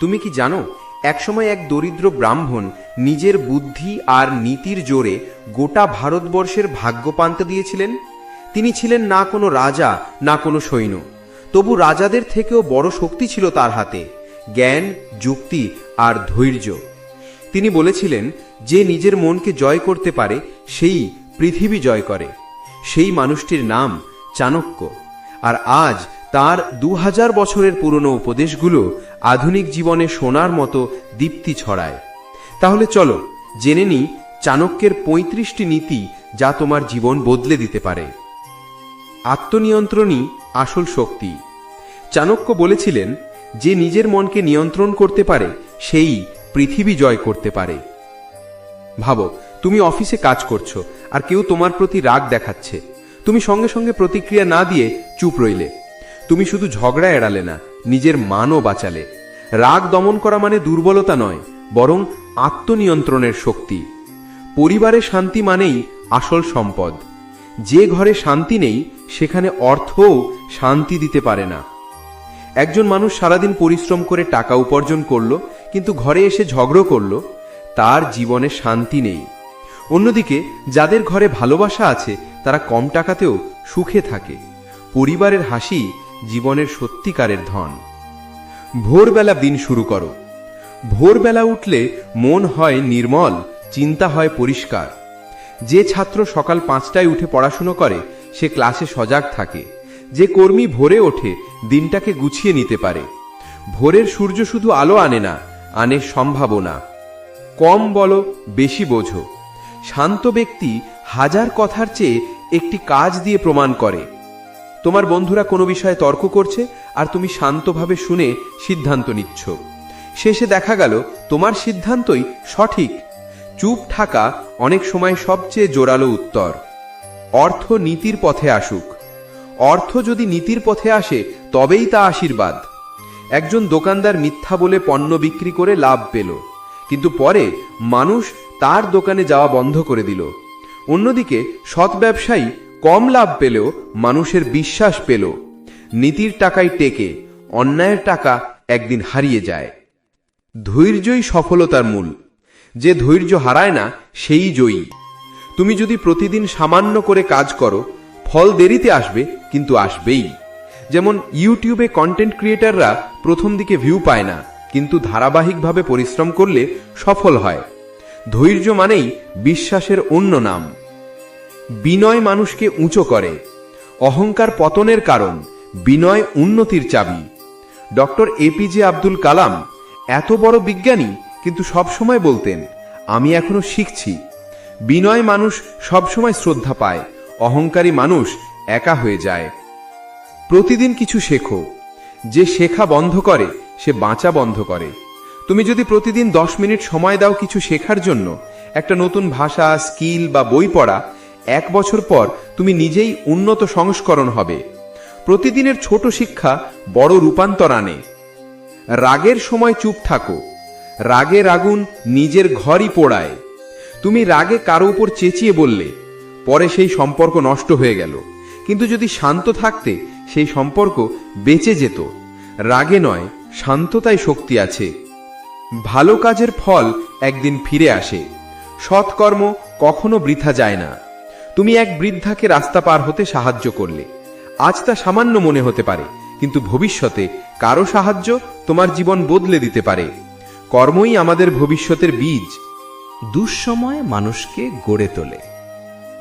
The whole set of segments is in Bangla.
তুমি কি জানো, একসময় এক দরিদ্র ব্রাহ্মণ নিজের বুদ্ধি আর নীতির জোরে গোটা ভারতবর্ষের ভাগ্য পান্তে দিয়েছিলেন? তিনি ছিলেন না কোনো রাজা, না কোনো সৈন্য। তবু রাজাদের থেকেও বড় শক্তি ছিল তার হাতে, জ্ঞান, যুক্তি আর ধৈর্য। তিনি বলেছিলেন, যে নিজের মনকে জয় করতে পারে, সেই পৃথিবী জয় করে। সেই মানুষটির নাম চাণক্য। আর আজ তার দু হাজার বছরের পুরনো উপদেশগুলো আধুনিক জীবনে সোনার মতো দীপ্তি ছড়ায়। তাহলে চলো, জেনে নি চাণক্যের পঁয়ত্রিশটি নীতি যা তোমার জীবন বদলে দিতে পারে। আত্মনিয়ন্ত্রণই আসল শক্তি। চাণক্য বলেছিলেন, যে নিজের মনকে নিয়ন্ত্রণ করতে পারে, সেই পৃথিবী জয় করতে পারে। ভাবো, তুমি অফিসে কাজ করছ, আর কেউ তোমার প্রতি রাগ দেখাচ্ছে। তুমি সঙ্গে সঙ্গে প্রতিক্রিয়া না দিয়ে চুপ রইলে। তুমি শুধু ঝগড়া এড়ালে না, নিজের মানও বাঁচালে। রাগ দমন করা মানে দুর্বলতা নয়, বরং আত্মনিয়ন্ত্রণের শক্তি। পরিবারে শান্তি মানেই আসল সম্পদ। যে ঘরে শান্তি নেই, সেখানে অর্থও শান্তি দিতে পারে না। একজন মানুষ সারাদিন পরিশ্রম করে টাকা উপার্জন করল, কিন্তু ঘরে এসে ঝগড়ো করল, তার জীবনে শান্তি নেই। অন্যদিকে, যাদের ঘরে ভালোবাসা আছে, তারা কম টাকাতেও সুখে থাকে। পরিবারের হাসি জীবনের সত্যিকারের ধন। ভোরবেলা দিন শুরু করো। ভোরবেলা উঠলে মন হয় নির্মল, চিন্তা হয় পরিষ্কার। যে ছাত্র সকাল পাঁচটায় উঠে পড়াশুনো করে, সে ক্লাসে সজাগ থাকে। যে কর্মী ভোরে ওঠে, দিনটাকে গুছিয়ে নিতে পারে। ভোরের সূর্য শুধু আলো আনে না, আনে সম্ভাবনা। কম বলো, বেশি বোঝো। শান্ত ব্যক্তি হাজার কথার চেয়ে একটি কাজ দিয়ে প্রমাণ করে। তোমার বন্ধুরা কোনো বিষয়ে তর্ক করছে আর তুমি শান্তভাবে শুনে সিদ্ধান্ত নিচ্ছ। শেষে দেখা গেল, তোমার সিদ্ধান্তই সঠিক। চুপ থাকা অনেক সময় সবচেয়ে জোরালো উত্তর। অর্থ নীতির পথে আসুক। অর্থ যদি নীতির পথে আসে, তবেই তা আশীর্বাদ। একজন দোকানদার মিথ্যা বলে পণ্য বিক্রি করে লাভ পেল। কিন্তু পরে মানুষ তার দোকানে যাওয়া বন্ধ করে দিল। অন্যদিকে সৎ ব্যবসায়ী কম লাভ পেলেও মানুষের বিশ্বাস পেল। নীতির টাকায় টেকে, অন্যায়ের টাকা একদিন হারিয়ে যায়। ধৈর্যই সফলতার মূল। যে ধৈর্য হারায় না, সেই জয়ী। তুমি যদি প্রতিদিন সামান্য করে কাজ করো, ফল দেরিতে আসবে, কিন্তু আসবেই। যেমন ইউটিউবে কন্টেন্ট ক্রিয়েটাররা প্রথম দিকে ভিউ পায় না, কিন্তু ধারাবাহিকভাবে পরিশ্রম করলে সফল হয়। ধৈর্য মানেই বিশ্বাসের অন্য নাম। বিনয় মানুষকে উঁচু করে। অহংকার পতনের কারণ, বিনয় উন্নতির চাবি। ডক্টর এপিজে আব্দুল কালাম, এত বড় বিজ্ঞানী, কিন্তু সবসময় বলতেন, আমি এখনও শিখছি। বিনয় মানুষ সবসময় শ্রদ্ধা পায়, অহংকারী মানুষ একা হয়ে যায়। প্রতিদিন কিছু শেখো। যে শেখা বন্ধ করে, সে বাঁচা বন্ধ করে। তুমি যদি প্রতিদিন দশ মিনিট সময় দাও কিছু শেখার জন্য, একটা নতুন ভাষা, স্কিল বা বই পড়া এক বছর পর তুমি নিজেই উন্নত সংস্করণ হবে। প্রতিদিনের ছোট শিক্ষা বড় রূপান্তর আনে। রাগের সময় চুপ থাকো। রাগের আগুন নিজের ঘরই পোড়ায়। তুমি রাগে কারও উপর চেঁচিয়ে বললে, পরে সেই সম্পর্ক নষ্ট হয়ে গেল। কিন্তু যদি শান্ত থাকতে, সেই সম্পর্ক বেঁচে যেত। রাগে নয়, শান্ততায় শক্তি আছে। ভালো কাজের ফল একদিন ফিরে আসে। সৎকর্ম কখনো বৃথা যায় না। তুমি এক বৃদ্ধাকে রাস্তা পার হতে সাহায্য করলে। আজ তা সামান্য মনে হতে পারে, কিন্তু ভবিষ্যতে কারও সাহায্য তোমার জীবন বদলে দিতে পারে। কর্মই আমাদের ভবিষ্যতের বীজ। দুঃসময় মানুষকে গড়ে তোলে।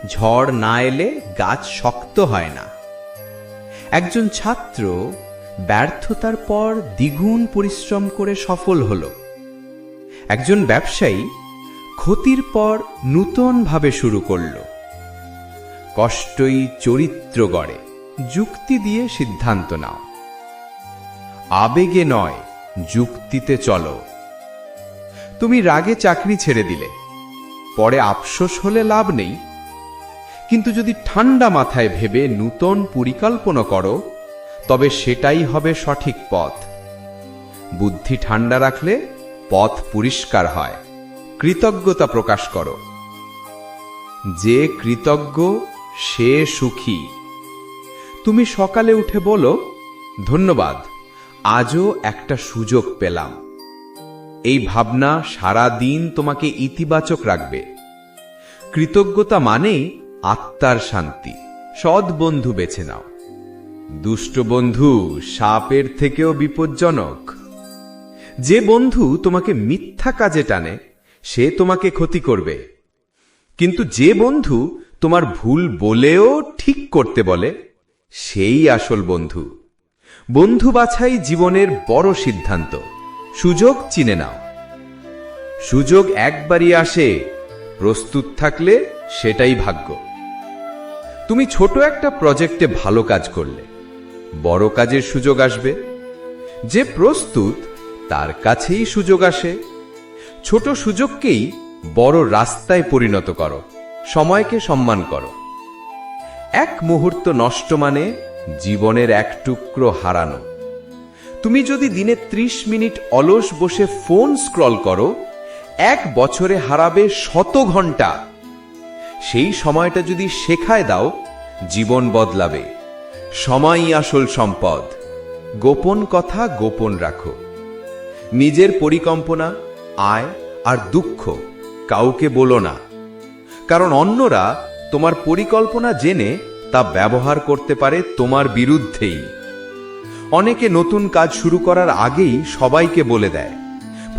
ঝড় না এলে গাছ শক্ত হয় না। একজন ছাত্র ব্যর্থতার পর দ্বিগুণ পরিশ্রম করে সফল হল। একজন ব্যবসায়ী ক্ষতির পর নূতনভাবে শুরু করল। কষ্টই চরিত্র গড়ে। যুক্তি দিয়ে সিদ্ধান্ত নাও। আবেগে নয়, যুক্তিতে চলো। তুমি রাগে চাকরি ছেড়ে দিলে। পরে আফসোস হলে লাভ নেই। কিন্তু যদি ঠান্ডা মাথায় ভেবে নূতন পরিকল্পনা করো, তবে সেটাই হবে সঠিক পথ। বুদ্ধি ঠান্ডা রাখলে পথ পরিষ্কার হয়। কৃতজ্ঞতা প্রকাশ করো। যে কৃতজ্ঞ সে সুখী। তুমি সকালে উঠে বলো, ধন্যবাদ, আজও একটা সুযোগ পেলাম। এই ভাবনা সারা দিন তোমাকে ইতিবাচক রাখবে। কৃতজ্ঞতা মানেই আত্মার শান্তি। সৎ বন্ধু বেছে নাও। দুষ্ট বন্ধু সাপের থেকেও বিপজ্জনক। যে বন্ধু তোমাকে মিথ্যা কাজে টানে, সে তোমাকে ক্ষতি করবে। কিন্তু যে বন্ধু তোমার ভুল বলেও ঠিক করতে বলে, সেই আসল বন্ধু। বন্ধু বাছাই জীবনের বড় সিদ্ধান্ত। সুযোগ চিনে নাও। সুযোগ একবারই আসে, প্রস্তুত থাকলে সেটাই ভাগ্য। তুমি ছোট একটা প্রজেক্টে ভালো কাজ করলে, বড় কাজের সুযোগ আসবে। যে প্রস্তুত, তার কাছেই সুযোগ আসে। ছোট সুযোগকেই বড় রাস্তায় পরিণত করো। সময়কে সম্মান করো। এক মুহূর্ত নষ্ট মানে জীবনের এক টুকরো হারানো। তুমি যদি দিনে ত্রিশ মিনিট অলস বসে ফোন স্ক্রল করো, এক বছরে হারাবে শত ঘণ্টা। সেই সময়টা যদি শেখায় দাও, জীবন বদলাবে। সময়ই আসল সম্পদ। গোপন কথা গোপন রাখো। নিজের পরিকল্পনা, আয় আর দুঃখ কাউকে বলো না। কারণ অন্যরা তোমার পরিকল্পনা জেনে তা ব্যবহার করতে পারে তোমার বিরুদ্ধেই। অনেকে নতুন কাজ শুরু করার আগেই সবাইকে বলে দেয়,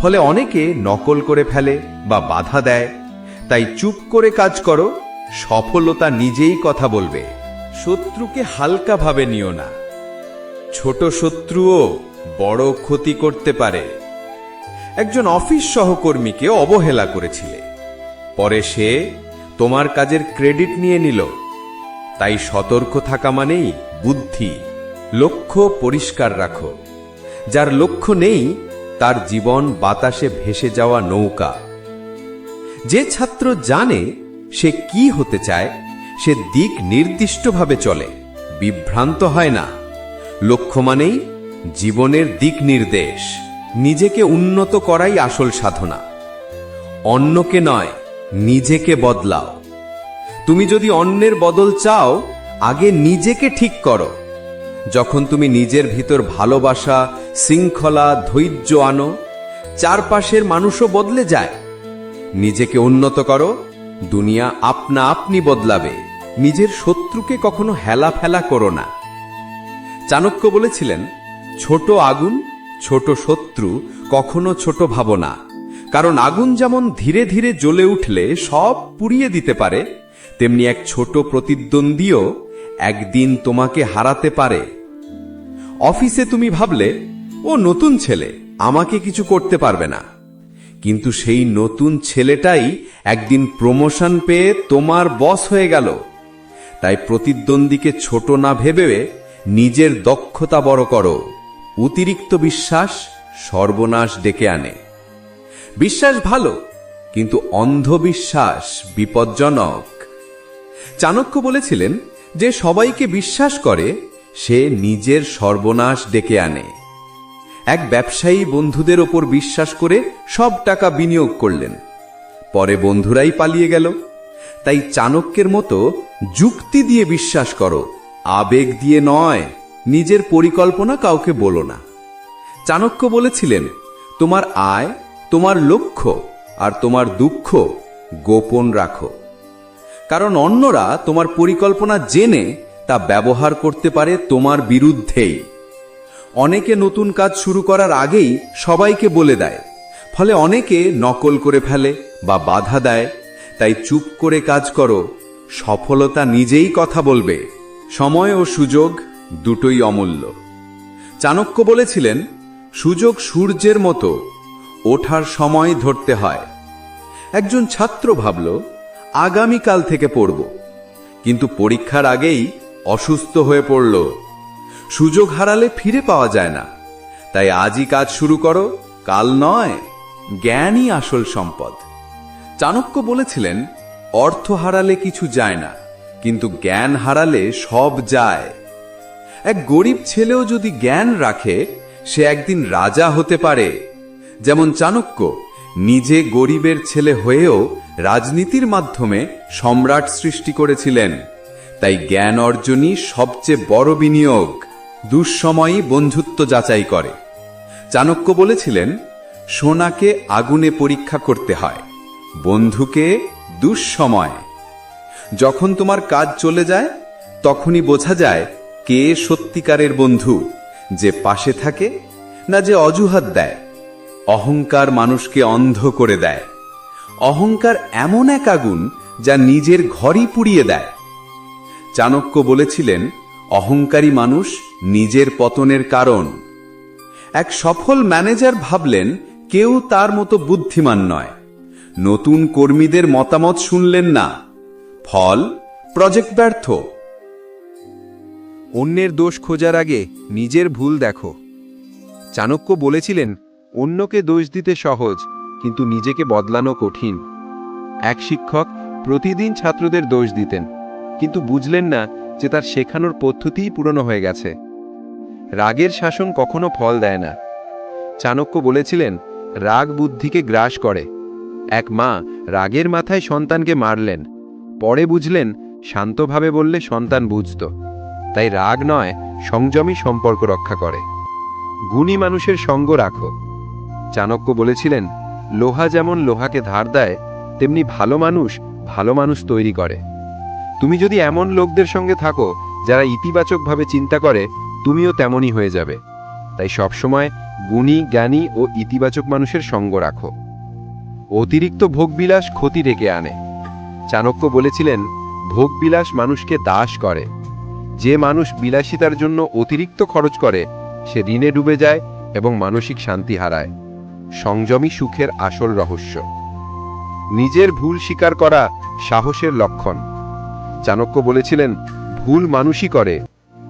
ফলে অনেকে নকল করে ফেলে বা বাধা দেয়। তাই চুপ করে কাজ করো, সফলতা নিজেই কথা বলবে। শত্রুকে হালকাভাবে নিও না। ছোট শত্রুও বড় ক্ষতি করতে পারে। একজন অফিস সহকর্মীকে অবহেলা করেছিলে। পরে সে তোমার কাজের ক্রেডিট নিয়ে নিল। তাই সতর্ক থাকা মানেই বুদ্ধি, লক্ষ্য পরিষ্কার রাখো। যার লক্ষ্য নেই, তার জীবন বাতাসে ভেসে যাওয়া নৌকা। যে ছাত্র জানে সে কি হতে চায়, সে দিক নির্দিষ্টভাবে চলে, বিভ্রান্ত হয় না। লক্ষ্য মানেই জীবনের দিক নির্দেশ, নিজেকে উন্নত করাই আসল সাধনা। অন্যকে নয় নিজেকে বদলাও। তুমি যদি অন্যের বদল চাও, আগে নিজেকে ঠিক করো। যখন তুমি নিজের ভিতর ভালোবাসা, শৃঙ্খলা, ধৈর্য আনো, চারপাশের মানুষও বদলে যায়। নিজেকে উন্নত করো, দুনিয়া আপনা আপনি বদলাবে। নিজের শত্রুকে কখনো হেলা ফেলা করো না। চাণক্য বলেছিলেন, ছোট আগুন, ছোট শত্রু কখনো ছোট ভাবনা কারণ আগুন যেমন ধীরে ধীরে জ্বলে উঠলে সব পুড়িয়ে দিতে পারে, তেমনি এক ছোট প্রতিদ্বন্দ্বীও একদিন তোমাকে হারাতে পারে। অফিসে তুমি ভাবলে, ও নতুন ছেলে, আমাকে কিছু করতে পারবে না। কিন্তু সেই নতুন ছেলেটাই একদিন প্রমোশন পেয়ে তোমার বস হয়ে গেল। তাই প্রতিদ্বন্দ্বীকে ছোট না ভেবে নিজের দক্ষতা বড় করো। অতিরিক্ত বিশ্বাস সর্বনাশ ডেকে আনে। বিশ্বাস ভালো, কিন্তু অন্ধবিশ্বাস বিপজ্জনক। চাণক্য বলেছিলেন যে সবাইকে বিশ্বাস করে, সে নিজের সর্বনাশ ডেকে আনে। এক ব্যবসায়ী বন্ধুদের ওপর বিশ্বাস করে সব টাকা বিনিয়োগ করলেন। পরে বন্ধুরাই পালিয়ে গেল। তাই চাণক্যের মতো যুক্তি দিয়ে বিশ্বাস করো, আবেগ দিয়ে নয়, নিজের পরিকল্পনা কাউকে বলো না। চাণক্য বলেছিলেন, তোমার আয় তোমার লক্ষ্য আর তোমার দুঃখ গোপন রাখো। কারণ অন্যরা তোমার পরিকল্পনা জেনে তা ব্যবহার করতে পারে তোমার বিরুদ্ধেই। অনেকে নতুন কাজ শুরু করার আগেই সবাইকে বলে দেয়, ফলে অনেকে নকল করে ফেলে বা বাধা দেয়। তাই চুপ করে কাজ করো, সফলতা নিজেই কথা বলবে, সময় ও সুযোগ দুটোই অমূল্য। চাণক্য বলেছিলেন, সুযোগ সূর্যের মতো ওঠার সময় ধরতে হয়। একজন ছাত্র ভাবল, আগামীকাল থেকে পড়ব। কিন্তু পরীক্ষার আগেই অসুস্থ হয়ে পড়ল। সুযোগ হারালে ফিরে পাওয়া যায় না। তাই আজই কাজ শুরু করো, কাল নয়, জ্ঞানই আসল সম্পদ। চাণক্য বলেছিলেন, অর্থ হারালে কিছু যায় না, কিন্তু জ্ঞান হারালে সব যায়। এক গরিব ছেলেও যদি জ্ঞান রাখে, সে একদিন রাজা হতে পারে। যেমন চাণক্য, নিজে গরিবের ছেলে হয়েও রাজনীতির মাধ্যমে সম্রাট সৃষ্টি করেছিলেন। তাই জ্ঞান অর্জনই সবচেয়ে বড় বিনিয়োগ, দুঃসময়ই বন্ধুত্ব যাচাই করে। চাণক্য বলেছিলেন, সোনাকে আগুনে পরীক্ষা করতে হয়, বন্ধুকে দুঃসময়। যখন তোমার কাজ চলে যায়, তখনই বোঝা যায় কে সত্যিকারের বন্ধু, যে পাশে থাকে না যে অজুহাত দেয়। অহংকার মানুষকে অন্ধ করে দেয়। অহংকার এমন এক আগুন যা নিজের ঘরই পুড়িয়ে দেয়। চাণক্য বলেছিলেন, অহংকারী মানুষ নিজের পতনের কারণ। এক সফল ম্যানেজার ভাবলেন, কেউ তার মতো বুদ্ধিমান নয়। নতুন কর্মীদের মতামত শুনলেন না। ফল, প্রজেক্ট ব্যর্থ। অন্যের দোষ খোঁজার আগে নিজের ভুল দেখো। চাণক্য বলেছিলেন অন্যকে দোষ দিতে সহজ, কিন্তু নিজেকে বদলানো কঠিন। এক শিক্ষক প্রতিদিন ছাত্রদের দোষ দিতেন, কিন্তু বুঝলেন না যে তার শেখানোর পদ্ধতিই পুরনো হয়ে গেছে। রাগের শাসন কখনো ফল দেয় না। চাণক্য বলেছিলেন, রাগ বুদ্ধিকে গ্রাস করে। এক মা রাগের মাথায় সন্তানকে মারলেন। পরে বুঝলেন, শান্তভাবে বললে সন্তান বুঝত। তাই রাগ নয়, সংযমী সম্পর্ক রক্ষা করে। গুণী মানুষের সঙ্গ রাখো। চাণক্য বলেছিলেন, লোহা যেমন লোহাকে ধার দেয়, তেমনি ভালো মানুষ ভালো মানুষ তৈরি করে। তুমি যদি এমন লোকদের সঙ্গে থাকো, যারা ইতিবাচকভাবে চিন্তা করে, তুমিও তেমনই হয়ে যাবে। তাই সবসময় গুণী, জ্ঞানী ও ইতিবাচক মানুষের সঙ্গ রাখো। অতিরিক্ত ভোগবিলাস ক্ষতি ডেকে আনে। চাণক্য বলেছিলেন, ভোগবিলাস মানুষকে দাস করে। যে মানুষ বিলাসিতার জন্য অতিরিক্ত খরচ করে, সে ঋণে ডুবে যায় এবং মানসিক শান্তি হারায়। সংযমী সুখের আসল রহস্য। নিজের ভুল স্বীকার করা সাহসের লক্ষণ। চাণক্য বলেছিলেন, ভুল মানুষই করে,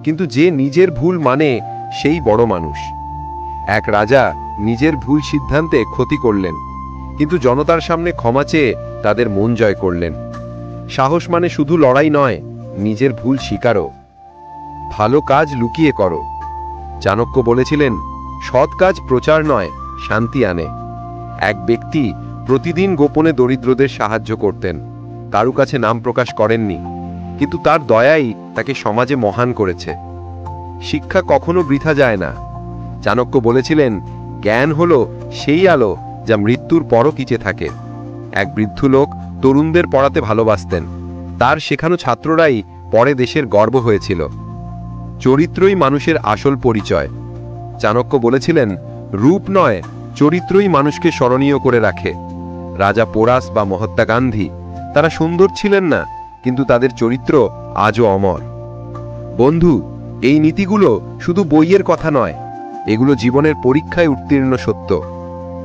কিন্তু যে নিজের ভুল মানে সেই বড় মানুষ। এক রাজা নিজের ভুল সিদ্ধান্তে ক্ষতি করলেন, কিন্তু জনতার সামনে ক্ষমা চেয়ে তাদের মন জয় করলেন। সাহস মানে শুধু লড়াই নয়, নিজের ভুল স্বীকারও। ভালো কাজ লুকিয়ে করো। চাণক্য বলেছিলেন, সৎ কাজ প্রচার নয় শান্তি আনে। এক ব্যক্তি প্রতিদিন গোপনে দরিদ্রদের সাহায্য করতেন, কারু কাছে নাম প্রকাশ করেননি, কিন্তু তার দয়াই তাকে সমাজে মহান করেছে। শিক্ষা কখনো বৃথা যায় না। চাণক্য বলেছিলেন, জ্ঞান হলো সেই আলো যা মৃত্যুর পরও কিচে থাকে। এক বৃদ্ধ লোক তরুণদের পড়াতে ভালোবাসতেন। তার শেখানো ছাত্ররাই পরে দেশের গর্ব হয়েছিল। চরিত্রই মানুষের আসল পরিচয়। চাণক্য বলেছিলেন রূপ নয়, চরিত্রই মানুষকে স্মরণীয় করে রাখে। রাজা পোরাস বা মহাত্মা গান্ধী, তারা সুন্দর ছিলেন না, কিন্তু তাদের চরিত্র আজও অমর। বন্ধু, এই নীতিগুলো শুধু বইয়ের কথা নয়, এগুলো জীবনের পরীক্ষায় উত্তীর্ণ সত্য।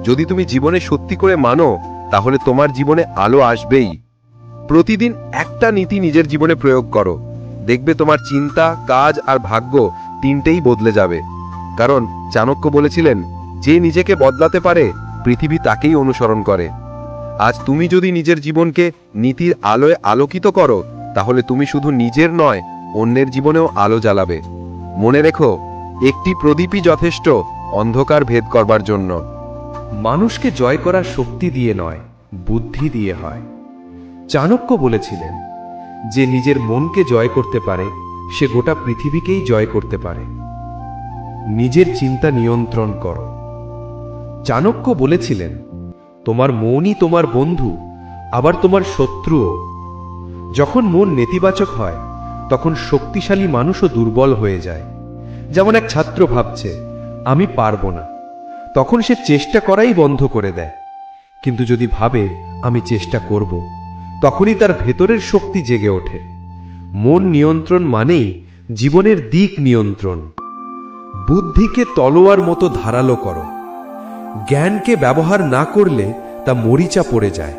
যদি তুমি জীবনে সত্যি করে মানো, তাহলে তোমার জীবনে আলো আসবেই। প্রতিদিন একটা নীতি নিজের জীবনে প্রয়োগ করো। দেখবে তোমার চিন্তা, কাজ আর ভাগ্য তিনটেই বদলে যাবে। কারণ চাণক্য বলেছিলেন, যে নিজেকে বদলাতে পারে, পৃথিবী তাকেই অনুসরণ করে। আজ তুমি যদি নিজের জীবনকে নীতির আলোয় আলোকিত করো, তাহলে তুমি শুধু নিজের নয়, অন্যের জীবনেও আলো জ্বালাবে। মনে রেখো, একটি প্রদীপই যথেষ্ট অন্ধকার ভেদ করবার জন্য। মানুষকে জয় করার শক্তি দিয়ে নয়, বুদ্ধি দিয়ে হয়। চাণক্য বলেছিলেন, যে নিজের মনকে জয় করতে পারে, সে গোটা পৃথিবীকেই জয় করতে পারে। নিজের চিন্তা নিয়ন্ত্রণ করো। চাণক্য বলেছিলেন, তোমার মনই তোমার বন্ধু, আবার তোমার শত্রুও। যখন মন নেতিবাচক হয়, তখন শক্তিশালী মানুষও দুর্বল হয়ে যায়। যেমন এক ছাত্র ভাবছে, আমি পারব না। তখন সে চেষ্টা করাই বন্ধ করে দেয়। কিন্তু যদি ভাবে, আমি চেষ্টা করব, তখনই তার ভেতরের শক্তি জেগে ওঠে। মন নিয়ন্ত্রণ মানেই জীবনের দিক নিয়ন্ত্রণ। বুদ্ধিকে তলোয়ার মতো ধারালো করো। জ্ঞানকে ব্যবহার না করলে তা মরিচা পড়ে যায়।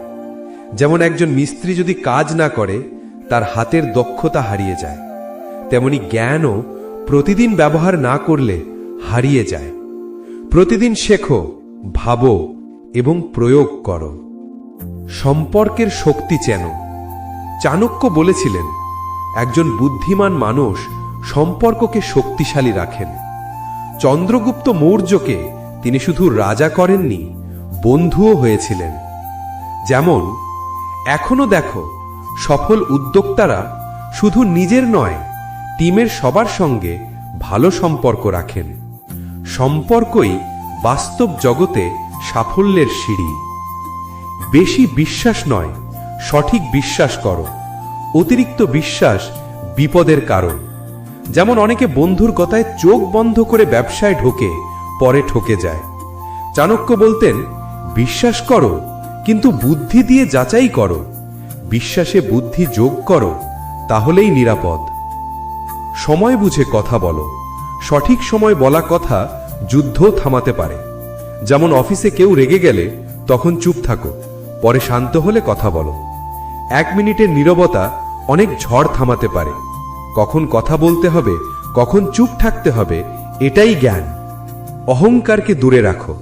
যেমন একজন মিস্ত্রি যদি কাজ না করে, তার হাতের দক্ষতা হারিয়ে যায়। তেমনি জ্ঞানও প্রতিদিন ব্যবহার না করলে হারিয়ে যায়। প্রতিদিন শেখো, ভাবো এবং প্রয়োগ করো। সম্পর্কের শক্তি চেন। চাণক্য বলেছিলেন, একজন বুদ্ধিমান মানুষ সম্পর্ককে শক্তিশালী রাখেন। চন্দ্রগুপ্ত মৌর্যকে তিনি শুধু রাজা করেননি, বন্ধুও হয়েছিলেন। যেমন, এখনও দেখো, সফল উদ্যোক্তারা শুধু নিজের নয়, টিমের সবার সঙ্গে ভালো সম্পর্ক রাখেন। সম্পর্কই বাস্তব জগতে সাফল্যের সিঁড়ি। বেশি বিশ্বাস নয়, সঠিক বিশ্বাস করো, অতিরিক্ত বিশ্বাস বিপদের কারণ। যেমন অনেকে বন্ধুর কথায় চোখ বন্ধ করে ব্যবসায় ঢোকে, পরে ঠকে যায়। চাণক্য বলতেন, বিশ্বাস করো, কিন্তু বুদ্ধি দিয়ে যাচাই করো। বিশ্বাসে বুদ্ধি যোগ করো, তাহলেই নিরাপদ। সময় বুঝে কথা বলো। সঠিক সময় বলা কথা যুদ্ধ থামাতে পারে। যেমন অফিসে কেউ রেগে গেলে, তখন চুপ থাকো, পরে শান্ত হলে কথা বলো। এক মিনিটের নীরবতা অনেক ঝড় থামাতে পারে। কখন কথা বলতে হবে, কখন চুপ থাকতে হবে, এটাই জ্ঞান। অহংকারকে দূরে রাখো।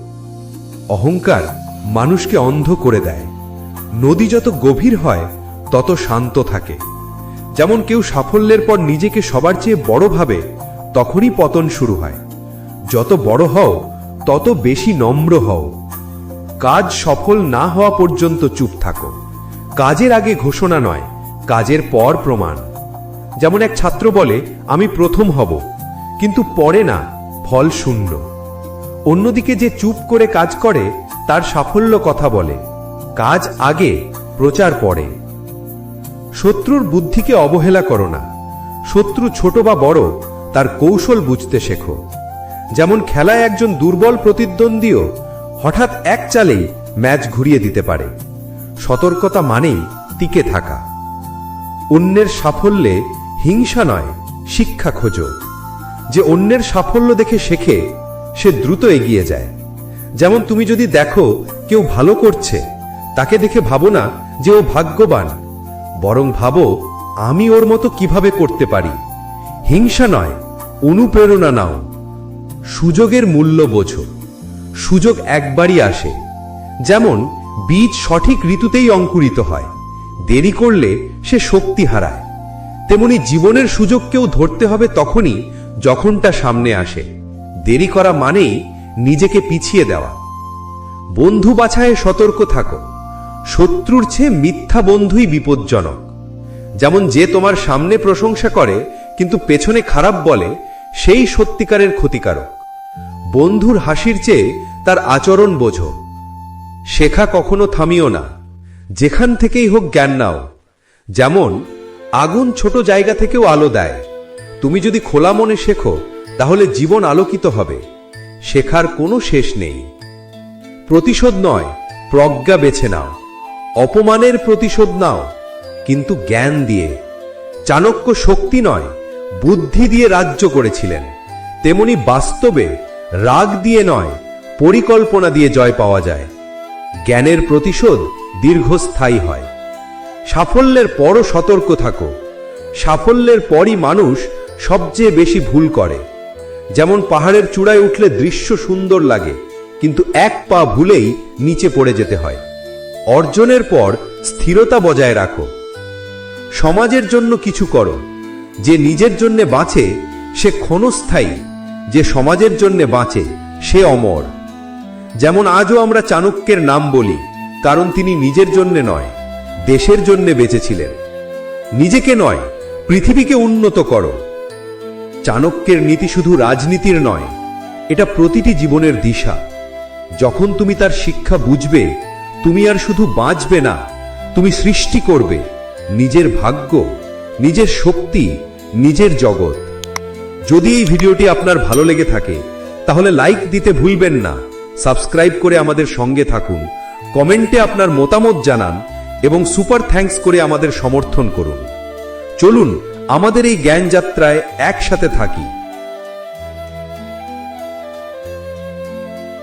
অহংকার মানুষকে অন্ধ করে দেয়। নদী যত গভীর হয়, তত শান্ত থাকে। যেমন কেউ সাফল্যের পর নিজেকে সবার চেয়ে বড় ভাবে, তখনই পতন শুরু হয়। যত বড় হও, তত বেশি নম্র হও। কাজ সফল না হওয়া পর্যন্ত চুপ থাকো। কাজের আগে ঘোষণা নয়, কাজের পর প্রমাণ। যেমন এক ছাত্র বলে, আমি প্রথম হব। কিন্তু পরে না, ফল শূন্য। অন্যদিকে যে চুপ করে কাজ করে, তার সাফল্য কথা বলে। কাজ আগে, প্রচার পরে। শত্রুর বুদ্ধিকে অবহেলা করো না। শত্রু ছোট বা বড়, তার কৌশল বুঝতে শেখো। যেমন খেলায় একজন দুর্বল প্রতিদ্বন্দ্বীও হঠাৎ এক চালেই ম্যাচ ঘুরিয়ে দিতে পারে। সতর্কতা মানেই টিকে থাকা। অন্যের সাফল্যে হিংসা নয়, শিক্ষা খোঁজো। যে অন্যের সাফল্য দেখে শেখে, সে দ্রুত এগিয়ে যায়। যেমন তুমি যদি দেখো কেউ ভালো করছে, তাকে দেখে ভাবো না যে ও ভাগ্যবান। বরং ভাবো, আমি ওর মতো কীভাবে করতে পারি। হিংসা নয়, অনুপ্রেরণা নাও। সুযোগের মূল্য বোঝো। সুযোগ একবারই আসে। যেমন বীজ সঠিক ঋতুতেই অঙ্কুরিত হয়, দেরি করলে সে শক্তি হারায়। তেমনি জীবনের সুযোগকেও ধরতে হবে তখনই যখনটা সামনে আসে। দেরি করা মানেই নিজেকে পিছিয়ে দেওয়া। বন্ধু বাছায় সতর্ক থাকো। শত্রুর চেয়ে মিথ্যা বন্ধুই বিপজ্জনক। যেমন যে তোমার সামনে প্রশংসা করে, কিন্তু পেছনে খারাপ বলে, সেই সত্যিকারের ক্ষতিকারক। বন্ধুর হাসির চেয়ে তার আচরণ বোঝো। শেখা কখনো থামিও না। যেখান থেকেই হোক জ্ঞান নাও। যেমন আগুন ছোট জায়গা থেকেও আলো দেয়। তুমি যদি খোলা মনে শেখো, তাহলে জীবন আলোকিত হবে। শেখার কোনো শেষ নেই। প্রতিশোধ নয়, প্রজ্ঞা বেছে নাও। অপমানের প্রতিশোধ নাও, কিন্তু জ্ঞান দিয়ে। চাণক্য শক্তি নয়, বুদ্ধি দিয়ে রাজ্য করেছিলেন। তেমনি বাস্তবে রাগ দিয়ে নয়, পরিকল্পনা দিয়ে জয় পাওয়া যায়। জ্ঞানের প্রতিশোধ দীর্ঘস্থায়ী হয়। সাফল্যের পরও সতর্ক থাকো। সাফল্যের পরই মানুষ সবচেয়ে বেশি ভুল করে। যেমন পাহাড়ের চূড়ায় উঠলে দৃশ্য সুন্দর লাগে, কিন্তু এক পা ভুলেই নিচে পড়ে যেতে হয়। অর্জনের পর স্থিরতা বজায় রাখো। সমাজের জন্য কিছু করো। যে নিজের জন্যে বাঁচে, সে ক্ষণস্থায়ী। যে সমাজের জন্যে বাঁচে, সে অমর। যেমন আজও আমরা চাণক্যের নাম বলি, কারণ তিনি নিজের জন্যে নয়। দেশের জন্যে বেঁচেছিলেন। নিজেকে নয়, পৃথিবীকে উন্নত করো। চাণক্যের নীতি শুধু রাজনীতির নয়, এটা প্রতিটি জীবনের দিশা। যখন তুমি তার শিক্ষা বুঝবে, তুমি আর শুধু বাঁচবে না, তুমি সৃষ্টি করবে, নিজের ভাগ্য, নিজের শক্তি, নিজের জগৎ। যদি এই ভিডিওটি আপনার ভালো লেগে থাকে, তাহলে লাইক দিতে ভুলবেন না, সাবস্ক্রাইব করে আমাদের সঙ্গে থাকুন। কমেন্টে আপনার মতামত জানান এবং সুপার থ্যাঙ্কস করে আমাদের সমর্থন করুন। চলুন আমাদের এই জ্ঞান যাত্রায় একসাথে থাকি।